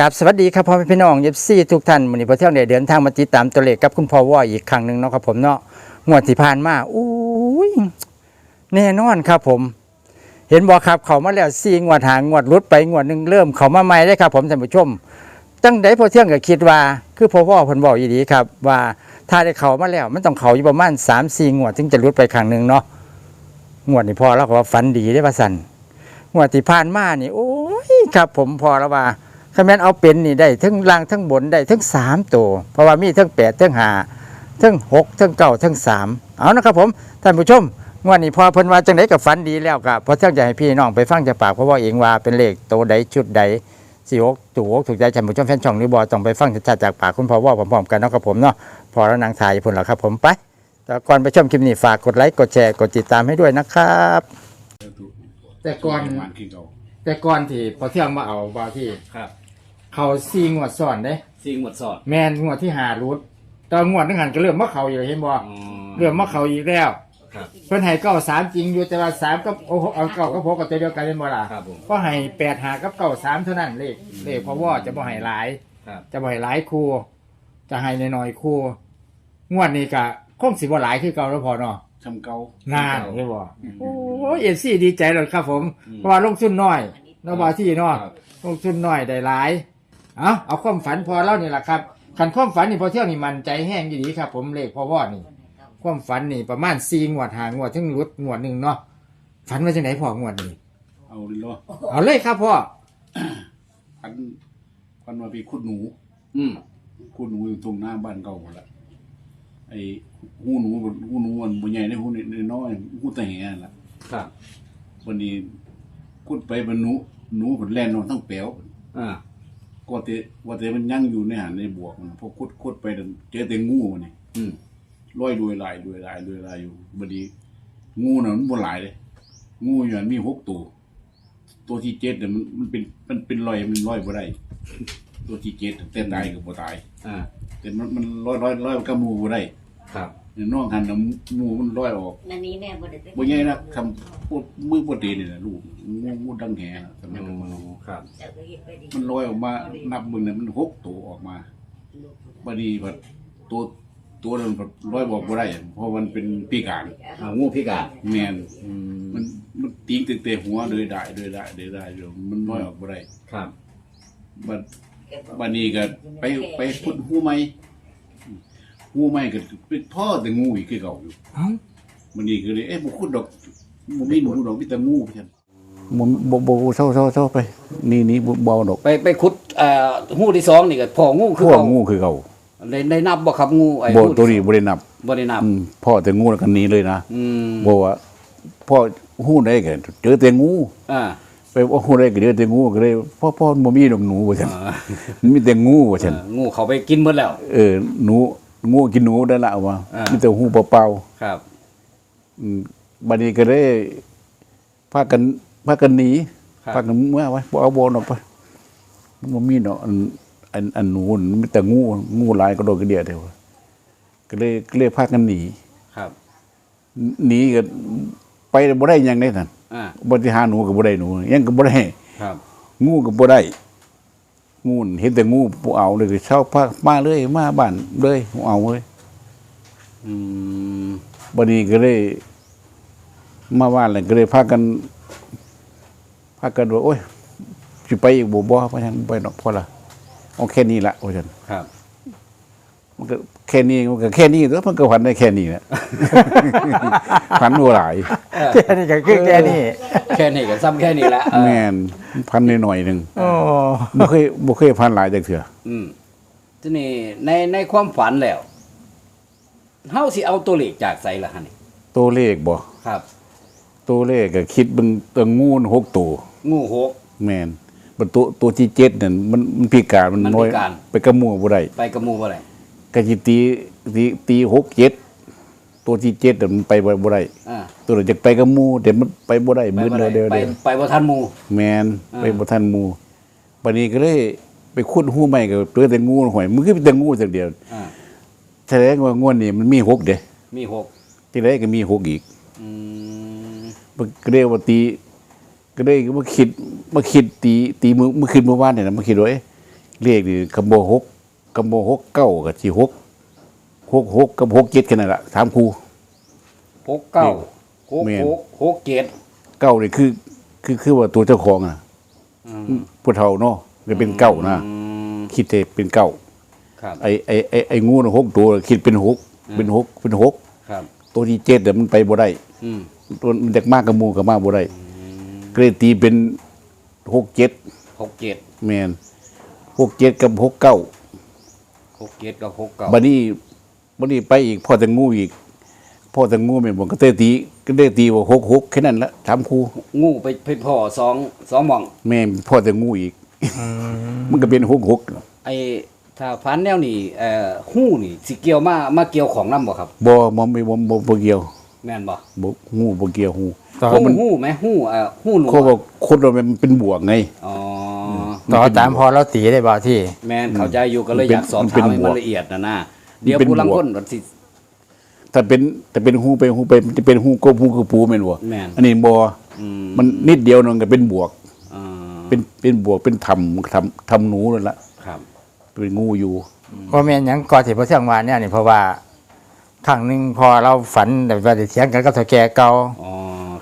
กับสวัสดีครับพ่อแม่พี่น้องเย็บซี่ทุกท่านวันนี้พอเที่ยงเนี่ยเดินทางมาติดตามตัวเลขกับคุณพ่อว่าอีกครั้งหนึ่งเนาะครับผมเนาะงวดที่ผ่านมาอุ้ยแน่นอนครับผม เห็นบอกครับเขามาแล้วซี่งวดหางงวดรุดไปงวดหนึ่งเริ่มเขามาใหม่ได้ครับผมท่านผู้ชม ตั้งแต่พอเที่ยงก็คิดว่า คือพ่อว่าเพิ่นบอกอย่างนี้ครับ ว่าถ้าได้เขามาแล้วมันต้องเขาอยู่ประมาณสามสี่งวดถึงจะรุดไปครั้งหนึ่งเนาะงวดนี้พอแล้วก็ว่าฝันดีได้อว่าสันงวดที่ผ่านมานี่โอ้ยครับ ผมพอแล้วว่า คาแมนเอาเป็นนี่ได้ทั้งล่างทั้งบนได้ทั้งสามตัวเพราะว่ามีทั้งแปดทั้งห้าทั้งหกทั้งเก้าทั้งสามเอานะครับผมท่านผู้ชมงวันนี้พอเพิ่นว่าจังไดกับฝันดีแล้วกับพอเที่ยงจะให้พี่น้องไปฟังจากปากเพราะว่าเองว่าเป็นเลขโตวใดชุดใดสี่หกถูกอกถูกใจท่านผู้ชมแฟนช่องหรือบอต้องไปฟังชัดๆจากปากคุณพ่อว่าพร้อมๆกันเนาะครับผมเนาะพอแล้วนางถ่ายพุ่นแล้วครับผมไปแต่ก่อนไปชมคลิปนี้ฝากกดไลค์กดแชร์กดติดตามให้ด้วยนะครับ แต่ก่อนมันคือเก่าแต่ก่อนที่พอเที่ยงมาเอาบาที่ครับ เขาซีงวดซ้อนเด้ซิงหมดสอดแมนงวดที่หารูทตอนงวดนึงหันก็เริ่มมะเขาอยู่เห็นบ่อ๋อเริ่มมะเขาอีกแล้วครับ เพิ่นให้เก้าสามจริงอยู่แต่ว่าสามกับโอ้โหเอาเก้ากับหกกับตัวเดียวกันเป็นบ่ล่ะครับผมก็ให้แปดหากับเก้าสามเท่านั้นเลขเลขเพราะว่าจะบ่ให้หลาย ครับจะบ่ให้หลายคู่จะให้น้อยๆคู่งวดนี้ก็คงสิบ่หลายคือเก่าแล้วพอเนาะ ทำเก่านานใช่บ่โอ้ยเอฟซีดีใจเลยครับผม เพราะว่าลงทุนน้อยเนาะบ่ที่เนาะครับ ลงทุนน้อยได้หลาย เอาเอาความฝันพอเล่านี่แหละครับขันความฝันนี่พอเที่ยวนี่มันใจแห้งอยู่ดีครับ ผมเลขพอวอดนี่ ความฝันนี่ประมาณซีงวดหางวดถึงรุดงวดหนึ่งเนาะฝันว่าจังไหนพองวดนี่เอาเลยเหรอเอาเลยครับพ่อพันพันมาไปขุดหนูอืมขุดหนูอยู่ตรงหน้าบ้านเก่าหมดละไอ้หูหนูหูหนูมันบ่ใหญ่ได้หูน้อยๆหูแต่แห่ล่ะครับวันนี้ขุดไปบรรนุหนูผลแล่นนอนทั้งเปียวอ่า ก็เตว่าแต่มันยั่งอยู่ในหันในบวกมันพอขุดขุดไปนั่นเจอแต่งูมันนี่อืมร้อยด้วยลายด้วยลายด้วยลายอยู่บัดนี้งูน่ะมันบ่หลายเลย งูอยู่อันมีหกตัว ตัวที่เจ็ดเนี่ยมันมันเป็นมันเป็นรอยมันร้อยบ่ได้ ตัวที่เจ็ดแต่ตายก็บ่ตาย อ่า แต่มันมันร้อยร้อยร้อยกับหมูบ่ได้ ครับ เนี่ยน้องหันน่ะหมูมันร้อยออกนันนี้แม่บ่ได้ไปบ่ใหญ่นะคำพูดมือบ่ดีนี่น่ะลูกงูงูดังแหน่สมัยนั้นมันครับเจ้าก็เฮ็ดไปดีมันร้อยออกมานับมึงน่ะมันหกตัวออกมาบัดนี้บัดตัวตัวนั้นบัดร้อยบอกบ่ได้ เพราะมันเป็นปีกานอ่างูพิการแม่นอืมมันมันตีงตึกเตะหัวเลยได้เลยได้เลยได้อยู่มันน้อยออกบ่ได้ครับบัดบัดนี้ก็ไปไปพุดหูใหม่ หูใหม่ก็เป็นพ่อแต่งูอีกคือเก่าอยู่เอ้าบัดนี้ก็เลยเอ๊ะบ่คุดดอกบ่มีหนูดอกมีแต่งูเพิ่นบ่บ่บ่เศร้าเศร้าเศร้าไป นี่นี่บ่เบาดอกไปไปขุดเอ่องูที่สองนี่ก็พ่องูคือพวกเก่างูคือเก่าได้ได้นับบ่ครับงูไอ้บ่งูตัวนี้บ่ได้นับบ่ได้นับอืมพ่อแต่งูแล้วกันหนี้เลยนะอืมบ่ว่าพ่อฮู้ได้ก็เจอแต่งู อ่า ไปว่าฮู้ได้ก็เจอแต่งูก็เลยพ่อพ่อบ่มีดอกหนูว่าซั่นอ่ามันมีแต่งูว่าเอซั่นองูเขาไปกินหมดแล้ว เออหนู งูกินหนูได้ละว่าอ่ามี มีแต่หูเปล่าครับ ๆอืมบัดนี้ก็เลยพากันพากันหนีครับ พากันเมื่อไว้บ่เอาบ่ออกไปมันบ่มีดอกอันอันอันหนูมันมีแต่งูงูหลายก็โดดกระเดียดเดียวก็เลยก็เลยพากันหนี ครับหนีก็ไปบ่ได้หยังได้นั่นอ่าบ่สิหาหนูก็บ่ได้หนูหยังก็บ่ได้ ครับ งูก็บ่ได้ งูน่ะเห็นแต่งูบ่เอาเลยก็เช่าพามาเลยมาบ้านเลยบ่เอาเลยอืมบัดนี้ก็เลยมาบ้านแล้วก็เลยพากันพากันว่าโอ้ยสิไปอีกบ่บ่เพราะฉะนั้นไปดอกพอละเอาแค่นี้ละว่าซั่นครับ มันก็แค่นี้มันก็แค่นี้แล้วมันก็พันได้แค่นี้แหละพันบ่หลายแค่นี้ก็คือแค่นี้แค่นี้ก็ซ้ำแค่นี้แหละเออแม่นพันหน่อยๆหนึงโอ้บ่เคยบ่เคยพันหลายจักเทื่ออืมทีนี้ในในความฝันแล้วเฮาสิเอาตัวเลขจากไสล่ะฮะนี่ตัวเลขบ่ครับ ตัวเลขก็คิดเบิ่งตัวงูนหกตัวงูหก แม่นบัดตัวตัวที่เจ็ดนั่นมันมันพิการมันมันน้อยพิการ ไปกระมัวบ่ได้ไปกับหมู่บ่ได้ ก็สิตีตีตีหกเจ็ดตัวที่เจ็ดน่ะมันไปบ่บ่ได้อ่าตัวนั้นจะไปกับหมู่แต่มันไปบ่ได้มืดบ่เดียวเดียวไปเดียวไปบ่ทันหมู่ แม่นอ่า ไปบ่ทันหมู่บัดนี้ก็เลยไปขุดหูใหม่ก็เจอแต่งูหอยมันคือเป็นแต่งูสักเดียวอ่าแสดงว่างวดนี้มันมีหกเด้มีหกที่แรกก็มีหกอีก อืมมันก็เลยว่าตีก็เลยมาคิดมาคิดตีตีมือมาคิดเมื่อวานเนี่ยนะมาคิดว่าเอ๊ะเลขนี่คำโบหก คำโบหกเก้ากับสี่หกหกหกกับหกเจ็ดแค่นั้นละสามคู่ หกเก้าหกแม่น หกหกเจ็ดเก้านี่คือ คือคือว่าตัวเจ้าของอะอืมผู้เฒ่าเนาะก็เป็นเก้านะอืมคิดแต่เป็นเก้าครับไอไอไอไองูน่ะหกตัวคิดเป็นหกเป็นหกเป็นหกครับ ตัวที่เจ็ดเดี๋ยวมันไปบ่ได้ อืมตัวมันเด็กมากกับหมูกับมากบ่ได้ก็เลยตีเป็นหกเจ็ดหกเจ็ดแมนหกเจ็ดกับหกเก้า หกเจ็ดกับหกเก้าบัดนี้บัดนี้ไปอีกพ่อแต่งูอีกพ่อแต่งูแม่นบ่ก็เตตีก็ได้ตีว่าหกหกแค่นั้นละถามครูงูไปไปพ่อสองสองหมองแม่นพ่อแต่งูอีก มันก็เป็นหกหกไอ้ถ้าพันแนวนี่เอ่อหู้นี่สิเกี่ยวมามาเกี่ยวของน้ำบ่ครับบ่บ่ไม่บ่บ่บ่เกี่ยวแม่นบ่บ่งูบ่เกี่ยวหูต่อหู้หู้ไหมหู้เอ่อหู้หนูเขาบอกคนเรามันเป็นบวกไงอ๋อ ต่อตามพอเราตีได้บ่ที่ แม่นเข้าใจอยู่ก็เลยมันเป็นอยากสอบมันเป็ถามนให้บมัวนกละเอียดนะนะเดี๋ยวมันเป็นผู้ลังบวกคนมันสิ ถ้าเป็นถ้าเป็นหูไปหูไปมันจะเป็นหูกบหูกระปูแม่นบ่แม่น อันนี้บ่อืมมันนิดเดียวนึงก็เป็นบวก อ่าเป็นเป็นบวกเป็นทำทำทำหนูนั่นละครับ เป็นงูอยู่บ่แม่นหยังก่อสิบ่เที่ยงวานเนี่ยนี่เพราะว่าครั้งหนึงพอเราฝันแบบว่าได้เถียงกันกับเฒ่าแก่เก่าอ๋อ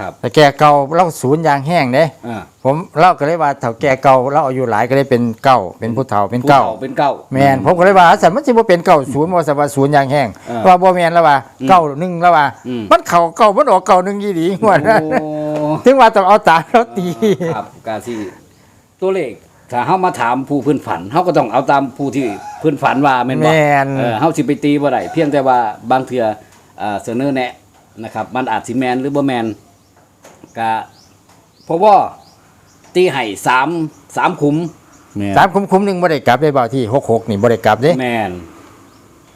ครับเฒ่าแก่เก่าเราศูนย์ยางแห้งเด้อ่าผมเล่าก็เลยว่าเฒ่าแก่เก่าเราอายุหลายก็เลยเป็นเก้าเป็นผู้เฒ่าเป็นผู้เก้าฒ่เป็นเก้าแม่นผมก็เลยว่าสันมันสิบ่เป็นเก้าศูนย์บ่สันว่าศูนย์ยางแห้งเออว่าบ่แม่นแล้วว่าเก้าหนึ่งแล้วว่า อืม มันเข้าเก้ามันออกเก้าหนึ่งยี่ดีงวดนั้นโอ้ถึงว่าต้องเอาตาเราตี ครับกาสิตัวเลขถ้าเฮามาถามผู้พื้นฝันเฮาก็ต้องเอาตามผู้ที่พื้นฝันว่าแม่นบ่แม่น เออเฮาสิไปตีบ่ได้เพียงแต่ว่าบางเทื่อเอ่อเสนอแนะนะครับ มันอาจสิแมนหรือบ่แมน ก็เพราะว่าตีให้สามสามขุมแม่นสามคุ้มคุ้มหนึ่งบ่ได้กลับได้เบาที่หกหกนี่บ่ได้กลับเด้แมน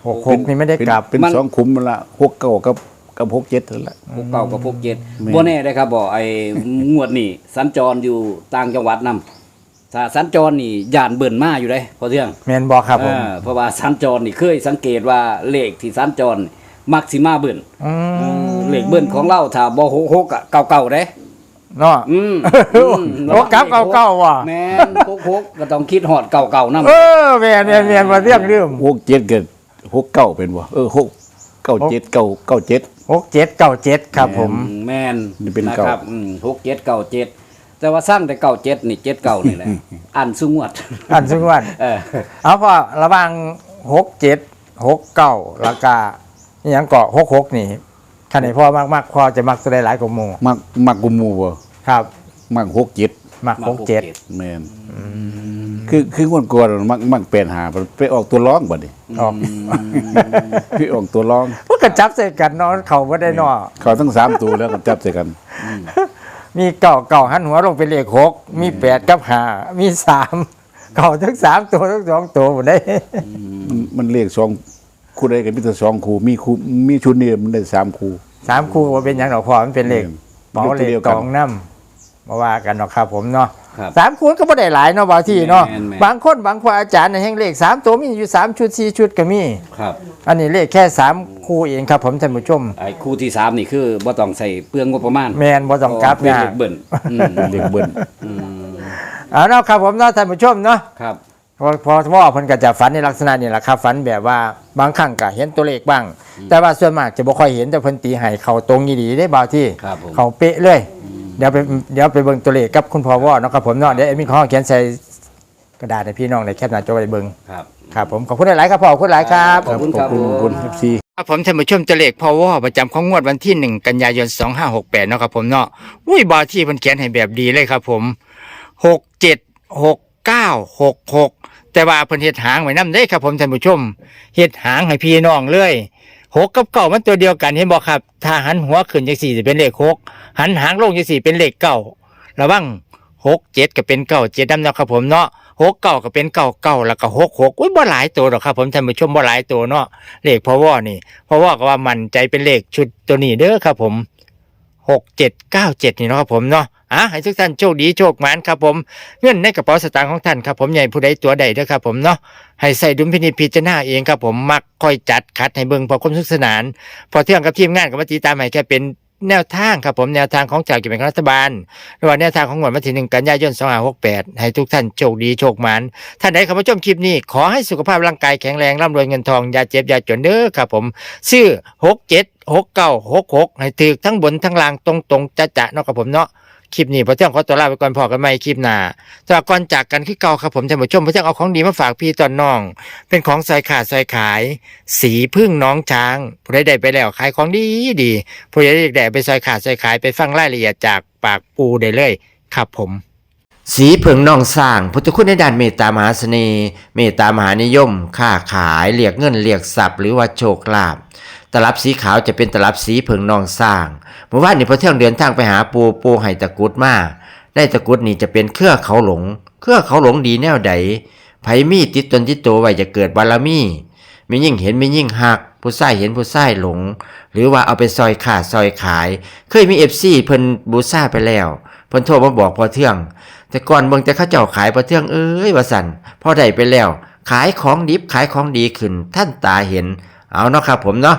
หกหกนี่ไม่ได้กลับ เป็นมัน สองขุมมันละหกเก้ากับกับหกเจ็ดนั่นละ พวกเก่ากับพวกเจ็ดแม่น บ่แน่ได้ครับบ่ไอ้ งวดนี่สัญจรอยู่ต่างจังหวัดนํถ้าสัญจรนี่ย่านเบิ่นมาอยู่เด้พอเที่ยงแม่นบ่ครับผมเออเพราะว่าสัญจรนี่เคยสังเกตว่าเลขที่สัญจรมักสิมาเบิ่น อืม เลขเบิ่นของเราถ้าบ่หกหกอะเก่าๆเด้ เนาะอืมโอ้กลับเก่าๆว่ะแม่นหกหกก็ต้องคิดฮอดเก่าๆนำเออแม่นแม่นแม่นบ่เรื่องลืมหกเจ็ดเกับหกเก้าเป็นบ่เออหกเก้าเจ็ดเก้าเก้าเจ็ด หกเจ็ดเก้าเจ็ดครับผม แม่นนี่เป็นนะเก่าครับอืมหกเจ็ดเก่าเจ็ดแต่ว่าสร้างแต่เก่าเจ็ดนี่เจ็ดเก่านี่แหละอันสุงวด อันซึ่งว่าเออ เอาพอระหว่างหกเจ็ดหกเก้าแล้วก็อหยังเกาะหกหกนี่ คันไหนพ่อมากมากๆพ่อจะมักตัวใดหลายกว่าหมู่มักมักกุมหมูบ่ครับ มักหกเจ็ดมักหกเจ็ดแม่นคือคือคนก่อนมักมักแปลนหาไปออกตัวร้องบัดนี้ออกพี่ออกตัวร้องพวกกระจับใส่กันเนาะเขาไม่ได้เนอเขาทั้งสามตัวแล้วก็จับใส่กัน มีเก่าเก่าหันหัวลงเป็นเลขหกมีแปดกับห้ามีสามเก่าทั้งสามตัวทั้งสองตัวหมดได้มันมันเลขสองคู่ใดกันมีแต่สองคู่มีคู่มีชุดนี้มันได้สามคู่ สามคู่ว่าเป็นอย่างหรอกพอมันเป็นเลขอืมเป๋าเลเลขตัวเดีขยวกักนองน้ำมาว่ากันเนาะครับ ผมเนาะครับ สามคู่ก็ไม่ได้หลายเนาะบางที่เนาะแม่นแม่น บางคนบางครูอาจารย์ในยแห่งเลขสามตัวมีอยู่สามชุดสี่ชุดก็มี ครับ อันนี้เลขแค่สามคู่เองครับ ผมท่านผู้ชม ไอ้คู่ที่สามนี่คือบ่ต้องใส่เปลืองงบประมาณแมนบ่ต้องกลับเป็นนะเลขเบิ่นอืมเลขเบิ้ลอืมเอาเนาะครับผมเนาะท่านผู้ชมเนาะ ครับ พอพอพ่อเพิ่นก็จะฝันในลักษณะนี้แหละครับฝันแบบว่าบางครั้งก็เห็นตัวเลขบ้าง แต่ว่าส่วนมากจะบ่ค่อยเห็นแต่เพิ่นตีให้เขาตรงยี่ดีได้บ่าวที่ ครับผม เขาเป๊ะเลย เดี๋ยวไปเดี๋ยวไปเบิ่งตัวเลขกับคุณพ่อวอเนาะครับผมเนาะเดี๋ยวเอ็มมี่ขอเขียนใส่กระดาษให้พี่น้องได้แคปหน้าจอไปเบิ่งครับ ครับผมขอบคุณหลายๆครับพ่อขอบคุณหลายครับ ขอบคุณครับขอบคุณผมคุณเอฟซี ครับผมท่านผู้ชมตัวเลขพอวอประจำของงวดวันที่1กันยายน2568เนาะครับผมเนาะอุ้ยบาที่เพิ่นเขียนให้แบบดีเลยครับผม6 7 6 9 6 6 แต่ว่าเพิ่นเฮ็ดหางไว้นำได้ครับผมท่านผู้ชมเฮ็ดหางให้พี่น้องเลยหกกับเก้ามันตัวเดียวกันเห็นบ่ครับ ถ้าหันหัวขึ้นจังสี่จะเป็นเลขหกหันหางลงจังสี่เป็นเลขเก้าระวังหกเจ็ดก็เป็นเก้าเจ็ดนำเนาะครับผมเนาะหกเก้าก็เป็นเก้าเก้าแล้วก็หกหกอุ้ยบ่หลายตัวหรอกครับ ผมท่านผู้ชมบ่หลายตัวเนาะเลขพอวอนี่พราะว่าก็ว่ามันใจเป็นเลขชุดตัวนี้เด้อครับ ผมหกเจ็ดเก้าเจ็ดนี่เนาะครับผมเนาะ อะให้ทุกท่านโชคดีโชคหมานครับผมเงินในกระเป๋าสตางค์ของท่านครับผมใหญ่ผู้ใดตัวใดเด้อครับผมเนาะให้ใส่ดุลพินิจพิจารณาเองครับผมมักค่อยจัดคัดให้เบิ่งพอความสนุกสนาน พอเที่ยงกับทีมงานกับมาตีตามให้แค่เป็นแนวทางครับผมแนวทางของจากกิจเป็นรัฐบาลรือว่าแนวทางของงวดวันที่หนึ่งกันยายน2568ให้ทุกท่านโชคดีโชคหมานท่านใดเข้ามาชมคลิปนี้ ขอให้สุขภาพร่างกายแข็งแรงร่ำรวยเงินทองอย่าเจ็บอย่าจนเด้อครับผมชื่อ67 69 66ให้ถือทั้งบนทั้งล่างตรงๆจะจะเนาะครับผมเนาะ คลิปนี้พระเจ้าขอตัวลาไปก่อนพอกันใหม่คลิปหน้าแต่ก่อนจากกันคือเก่าครับผมท่านผู้ชมพระเจ้าเอาของดีมาฝากพี่ตอนน้อง เป็นของใส่ขาดใส่ขาย สีพึ่งน้องช้างผู้ใดได้ไปแล้วขายของดีดีผู้ใดได้ไปใส่ขาดใส่ขายไปฟังรายละเอียดจากปากปูได้เลยครับผมสีเผิงนองสร้างพุทธคุณในด้านเมตตามหาเสน่ห์เมตตามหานิยม ค้าขายเรียกเงินเรียกทรัพย์หรือว่าโชคลาภ ตลับสีขาวจะเป็นตลับสีเผิงนองสร้างเมื่อวานนี้พอเที่ยงเดินทางไปหาปูปูไห้ตะกุดมาได้ตะกุดนี่จะเป็นเครือเขาหลง เครือเขาหลงดีแนวใดไผมีติดตนติดตัวไว้จะเกิดบารมีมียิ่งเห็นมียิ่งหัก ผู้ใส่เห็นผู้ใส่หลง หรือว่าเอาไปซอยขาดซอยขาย เคยมีเอฟซีเพิ่นบูซ่าไปแล้วเพิ่นโทรมาบอกพอเที่ยงแต่ก่อนเบิ่งแต่เขาเจ้าขายพอเที่ยงเอ้ยว่าสั่นพอได้ไปแล้ว ขายของดิบขายของดีขึ้นท่านตาเห็น เอาเนาะครับผมเนาะ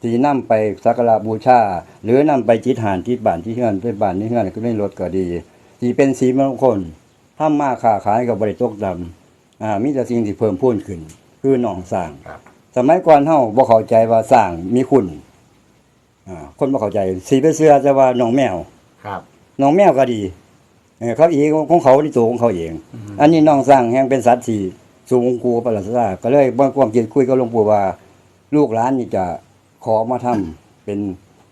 ที่นำไปสักการะบูชา หรือนำไปจิตหานที่บ้านที่เฮือนไปบ้านที่เฮือนก็ไม่ลดก็ดีที่เป็นสีมงคลทำมาค้าขายกับบริตกดำอ่ามีแต่สิ่งที่เพิ่มพูนขึ้น คือหนองสร้างสมัยก่อนเฮาบ่เข้าใจว่าสร้างมีคุณอ่าคนบ่เข้าใจสีไปเสื้อจะว่าหนองแมวครับหนองแมวก็ดีเออเขาเองของเขาที่ตัวของเขาเอง อันนี้หนองสร้างแห่งเป็นสัตว์ที่สูงกูประหลาดซาก็เลยบ่ความคิดคุยกับหลวงปู่ว่า ลูกหลานนี่จะ ขอมาทำเป็น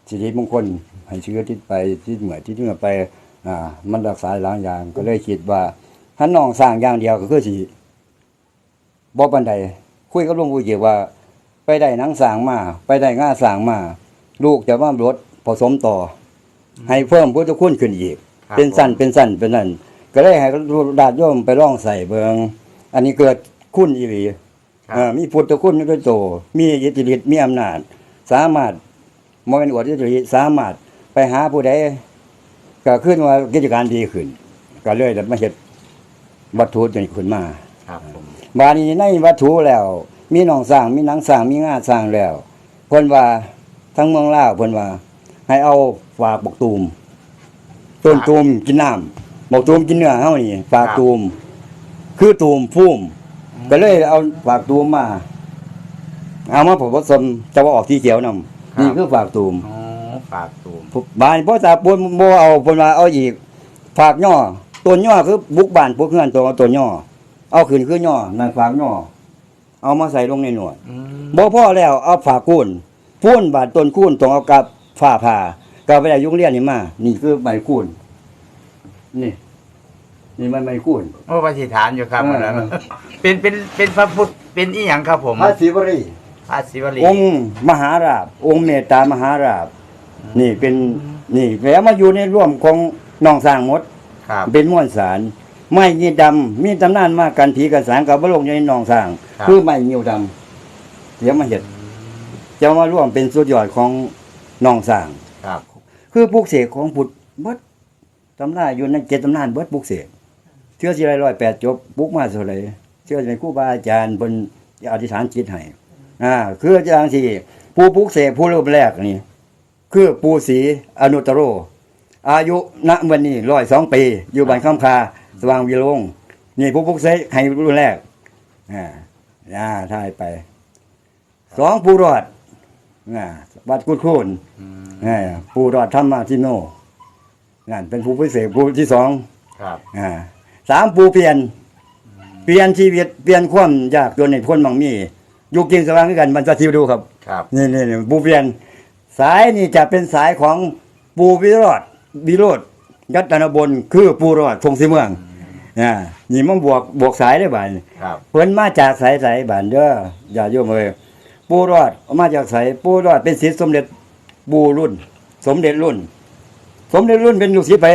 สิริมงคลให้เชื้อทิศไปที่เหมือนที่เหนือไปอ่ามันรักษาหลายอย่างก็เลยคิดว่าถ้าน้องสร้างอย่างเดียวก็คือสิบ่ปานใดคุยกับหลวงปู่เกี่ยวว่า ไปได้หนังสร้างมา ไปได้ง่าสร้างมา ลูกจะว่ารถผสมต่ออให้เพิ่มพุทธคุณขึ้นอีกครับเป็นสั้นเป็นสั้นเป็นนั่นก็เลยให้ดาดโยมไปลองใส่เบิงอันนี้เกิดคุณอีหลีเอ่อมีพุทธคุณอยู่ด้วยโตวมีอิทธิฤทธิ์มีอำนาจ สามารถมเป็นอวดอิทธิฤทธิ์สามารถไปหาผู้ใดก็ขึ้นว่ากิจการดีขึ้น ก็เลยได้มาเฮ็ดวัตถุจนขึ้นมาครับผมบาดนี้ในวัตถุแล้ว มีหนองสร้างมีหนังสร้างมีงาสร้างแล้วเพิ่นว่าทั้งเมืองลาวเพิ่นว่า ให้เอาฝากบกตูมต้นตูมกินน้ำบกตูมกินเนื้อเฮานี่ฝากตูม คือตูมพุ่มก็เลยเอาฝากตูมมา เอามาผสมจะว่าออกที่เขียวนำนี่คือฝากตูมอ๋อปากตูมบ้านพ่อตาปูนบ่เอาเพิ่นว่าเอาอีกฝากย่อต้นย่อคือบุกบ้านพวกเฮือนตัวต้นย่อเอาขึ้นคือย่อนั่นฝากย่อเอามาใส่ลงในหนวดบ่พอแล้วเอาฝากคูนพูนบาดต้นคูนต้องเอากับฝ้าผ่าก็ไปได้ยุงเรียนนี่มา นี่คือใบคูนนี่ นี่มันใบคูนโอ้ปฏิฐานอยู่ครับเอออันนั้นเป็นเป็นเป็นพระพุทธเป็นอีหยังครับผม พระศิวรี พระศิวลีองค์มหาราบ องค์เมตตามหาราบ นี่เป็นนี่แล้วมาอยู่ในร่วมของน้องสร้างหมด ครับ เป็นม้วนสารไม้ยีดำมีตำนานมากกันผีกันสางกับบลงอยู่ในหนองสร้าง ครับ คือไม้เงียวดำเดี๋ยวมาเห็ดจะมาร่วมเป็นสุดยอดของหนองสร้าง ครับ คือปลูกเสกของพุทธเบิดตำราอยู่ในเจ็ดตำนานเบิดปลูกเสกเชื่อสิไรร้อยแปดจบปลูกมาเท่าไหรเชื่อสิเป็นครูบาอาจารย์บนอธิษฐานจิตให้ อ่าคืออาจารย์ที่ผู้ปลูกเสกผู้รูปแรกนี่ คือปูศรีอนุตตโร อายุณวันนี้ร้อยสองปี อยู่บ้านคำคา สว่างวิโรงนี่ผู้ปลุกเสกให้รุ่นแรกอ่าอ่าทายไปสองผู้รอดอ่าวัดกุดคูนอ่าผู้รอดธรรมาทิโนนั่นเป็นผู้พิเศษผู้ที่สองครับอ่าสามผู้เปลี่ยน เปลี่ยนชีวิตเปลี่ยนความยากจนในพ้นมังมี อยู่กินสว่างด้วยกันมันจะทิวดูครับ ครับ นี่นี่นี่ปูเพียน สายนี่จะเป็นสายของปูวิโรธวิโรธยัตนบนคือปูรอดพงศรีเมืองอ่านี่มันบวกบวกสายได้บานครับ เพิ่นมาจากสายสายบานเด้ออย่าโยมเอ้ยปูรอดมาจากสายปูรอดเป็นศิษย์สมเด็จปูรุ่น สมเด็จรุ่น สมเด็จรุ่นเป็นลูกศิษย์ไป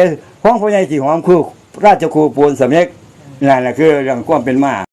ของพ่อใหญ่ที่หอมคือราชครูปูนสำเร็จนั่นแหละคือเรื่องความเป็นมา